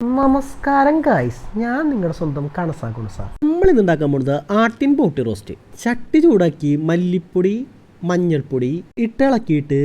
നമസ്കാരം ഗായ്സ് ഞാൻ നിങ്ങളുടെ സ്വന്തം കണസാ കുണസ നമ്മൾ ഇന്ന് ഉണ്ടാക്കാൻ പോകുന്നത് ആട്ടിൻ പോട്ടി റോസ്റ്റ് ചട്ടി ചൂടാക്കി മല്ലിപ്പൊടി മഞ്ഞൾപ്പൊടി ഇട്ടിളക്കിയിട്ട്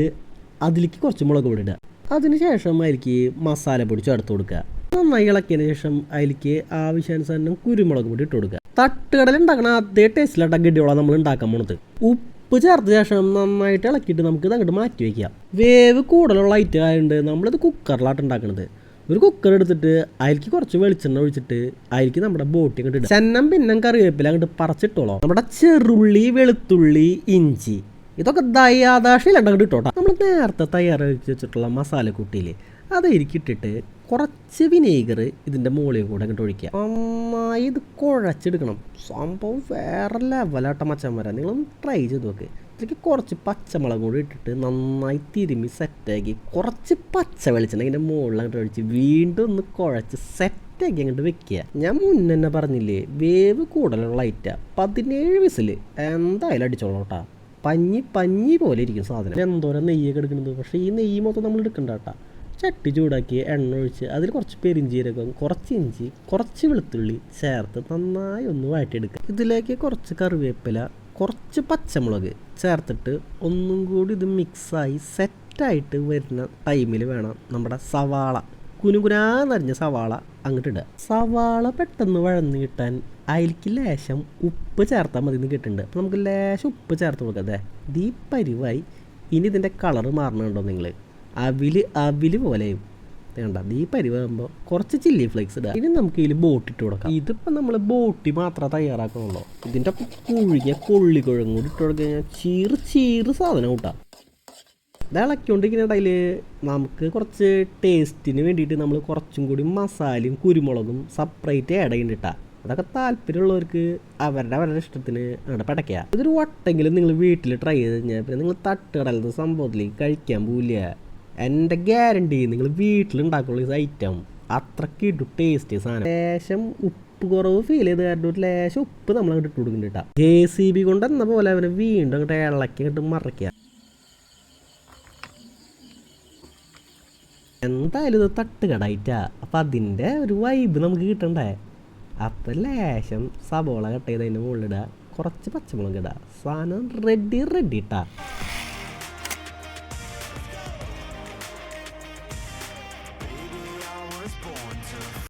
അതിലേക്ക് കുറച്ച് മുളക് പൊടി ഇടുക. അതിനുശേഷം അതിലേക്ക് മസാലപ്പൊടി ചേർത്ത് കൊടുക്കുക. നന്നായി ഇളക്കിയതിന് ശേഷം അതിലേക്ക് ആവശ്യാനുസരണം കുരുമുളക് പൊടി ഇട്ട് കൊടുക്കുക. തട്ടുകടൽ ഉണ്ടാക്കണ അതേ ടേസ്റ്റിലാട്ട ഗഡിയോളാണ് നമ്മൾ ഉണ്ടാക്കാൻ പോണത്. ഉപ്പ് ചേർത്ത ശേഷം നന്നായിട്ട് ഇളക്കിയിട്ട് നമുക്ക് ഇത് അങ്ങോട്ട് മാറ്റി വയ്ക്കാം വേവ് കൂടുതലുള്ള ഐറ്റം ആയതുകൊണ്ട് നമ്മളിത് കുക്കറിലാട്ട് ഉണ്ടാക്കണത്. ഒരു കുക്കർ എടുത്തിട്ട് അതിലേക്ക് കുറച്ച് വെളിച്ചെണ്ണ ഒഴിച്ചിട്ട് അതിലേക്ക് നമ്മുടെ ബോട്ടി അങ്ങോട്ട് ചെന്നം പിന്നെ കറിവേപ്പില അങ്ങോട്ട് പറിച്ചിട്ടോളോ. നമ്മുടെ ചെറുള്ളി വെളുത്തുള്ളി ഇഞ്ചി ഇതൊക്കെ ദയാദാശയിലണ്ട അങ്ങോട്ട് ഇട്ടോട്ടോ നമ്മൾ നേരത്തെ തയ്യാറാക്കി വെച്ചിട്ടുള്ള മസാലക്കൂട്ടിയില്ലേ അതിലേക്ക് ഇട്ടിട്ട് കുറച്ച് വിനേഗർ ഇതിന്റെ മുകളിൽ കൂടെ അങ്ങോട്ട് ഒഴിക്കുക. നന്നായി ഇത് കുഴച്ചെടുക്കണം. സംഭവം വേറെ ലെവലാട്ട മച്ചാൻ വരാം നിങ്ങളൊന്ന് ട്രൈ ചെയ്ത് നോക്ക്. ഇതിലേക്ക് കുറച്ച് പച്ചമുളക് കൂടി ഇട്ടിട്ട് നന്നായി തിരുമ്മി സെറ്റാക്കി കുറച്ച് പച്ച വെളിച്ചെണ്ണ ഇതിന്റെ മുകളിൽ അങ്ങോട്ട് ഒഴിച്ച് വീണ്ടും ഒന്ന് കുഴച്ച് സെറ്റാക്കി അങ്ങോട്ട് വെക്കുക. ഞാൻ മുന്നേ പറഞ്ഞില്ലേ വേവ് കൂടുതലുള്ള ലൈറ്റാ പതിനേഴ് വിസിൽ എന്തായാലും അടിച്ചോളൂട്ടാ പഞ്ഞി പഞ്ഞി പോലെ ഇരിക്കും സാധനം. എന്തോരം നെയ്യൊക്കെ എടുക്കുന്നത് പക്ഷേ ഈ നെയ്യ് മൊത്തം നമ്മൾ എടുക്കണ്ട കേട്ടോ ചട്ടി ചൂടാക്കി എണ്ണ ഒഴിച്ച് അതിൽ കുറച്ച് പെരിഞ്ചീരകം കുറച്ച് ഇഞ്ചി കുറച്ച് വെളുത്തുള്ളി ചേർത്ത് നന്നായി ഒന്ന് വഴറ്റിയെടുക്കുക. ഇതിലേക്ക് കുറച്ച് കറിവേപ്പില കുറച്ച് പച്ചമുളക് ചേർത്തിട്ട് ഒന്നും കൂടി ഇത് മിക്സായി സെറ്റായിട്ട് വരുന്ന ടൈമിൽ വേണം നമ്മുടെ സവാള. കുനുകുനാന്നറിഞ്ഞ സവാള അങ്ങോട്ട് ഇടുക. സവാള പെട്ടെന്ന് വഴന്ന് കിട്ടാൻ അതിലേക്ക് ലേശം ഉപ്പ് ചേർത്താൽ മതി എന്ന് കിട്ടുന്നുണ്ട് അപ്പോൾ നമുക്ക് ലേശം ഉപ്പ് ചേർത്ത് കൊടുക്കാം അതെ ഈ പരിവായി ഇനി ഇതിന്റെ കളറ് മാറണമുണ്ടോ നിങ്ങൾ അവിൽ അവിൽ പോലെയും. വേണ്ട ഈ പരിവാകുമ്പോൾ കുറച്ച് ചില്ലി ഫ്ലേക്സ് ഇടുക ഇനി നമുക്ക് ഇതിൽ ബോട്ട് ഇട്ട് കൊടുക്കാം. ഇതിപ്പോൾ നമ്മൾ ബോട്ടി മാത്രം തയ്യാറാക്കണുള്ളൂ ഇതിന്റെ പുഴുങ്ങിയ കൊള്ളി കുഴങ്ങും കൂടി ഇട്ട് കൊടുക്കുക ചീറ് ചീറ് സാധനം കൂട്ടാം. ഇളക്കിക്കൊണ്ടിരിക്കുന്ന നമുക്ക് കുറച്ച് ടേസ്റ്റിന് വേണ്ടിയിട്ട് നമ്മൾ കുറച്ചും കൂടി മസാലയും കുരുമുളകും സെപ്പറേറ്റ് ആഡ് ചെയ്യണ്ടിട്ടാ അതൊക്കെ താല്പര്യമുള്ളവർക്ക് അവരുടെ അവരുടെ ഇഷ്ടത്തിന് അവിടെ പടയ്ക്കുക ഇതൊരു വട്ടെങ്കിലും നിങ്ങൾ വീട്ടിൽ ട്രൈ ചെയ്ത് കഴിഞ്ഞാൽ പിന്നെ നിങ്ങൾ തട്ടുകടലത്തെ സംഭവത്തിലേക്ക് കഴിക്കാൻ പോവില്ല. എന്റെ ഗ്യാരണ്ടി നിങ്ങൾ വീട്ടിലുണ്ടാക്കുള്ള ഈ ഐറ്റം അത്രയ്ക്ക് ഇട്ടു ടേസ്റ്റ് സാധനം. ലേശം ഉപ്പ് കുറവ് ഫീൽ ചെയ്ത് കാരണം ഒരു ലേശം ഉപ്പ് നമ്മൾ അങ്ങോട്ട് ഇട്ട് കൊടുക്കുന്നുണ്ട് ജെ സി ബി കൊണ്ട് എന്ന പോലെ അവനെ വീണ്ടും അങ്ങോട്ട് ഇളക്കി അങ്ങോട്ട് മറയ്ക്കുക എന്തായാലും ഇത് തട്ടുകടായിട്ടാ. അപ്പം അതിന്റെ ഒരു വൈബ് നമുക്ക് കിട്ടണ്ടേ? അപ്പം ലേശം സബോള കട്ട് ചെയ്ത് അതിന്റെ മുകളിലിടുക കുറച്ച് പച്ചമുളക് ഇടുക സാധനം റെഡി റെഡി ഇട്ടാ